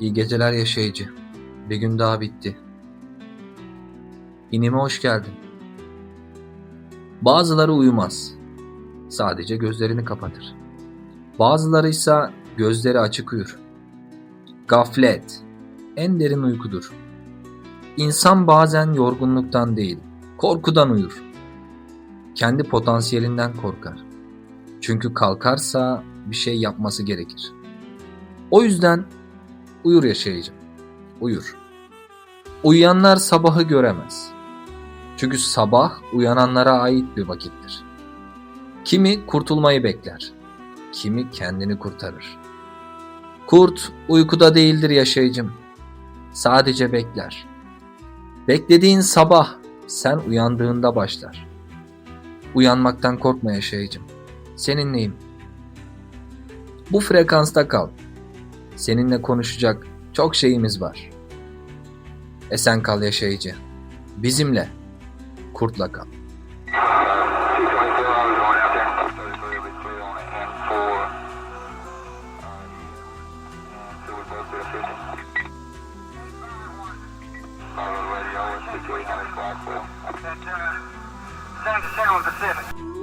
İyi geceler yaşayıcı. Bir gün daha bitti. İnime hoş geldin. Bazıları uyumaz. Sadece gözlerini kapatır. Bazıları ise gözleri açık uyur. Gaflet en derin uykudur. İnsan bazen yorgunluktan değil, korkudan uyur. Kendi potansiyelinden korkar. Çünkü kalkarsa bir şey yapması gerekir. O yüzden uyur yaşayacağım. Uyur. Uyuyanlar sabahı göremez. Çünkü sabah uyananlara ait bir vakittir. Kimi kurtulmayı bekler. Kimi kendini kurtarır. Kurt uykuda değildir yaşayıcım. Sadece bekler. Beklediğin sabah sen uyandığında başlar. Uyanmaktan korkma yaşayıcım. Seninleyim. Bu frekansta kal. Seninle konuşacak çok şeyimiz var. Esen kal yaşayıcı. Bizimle. Kurtla kal. Center Pacific.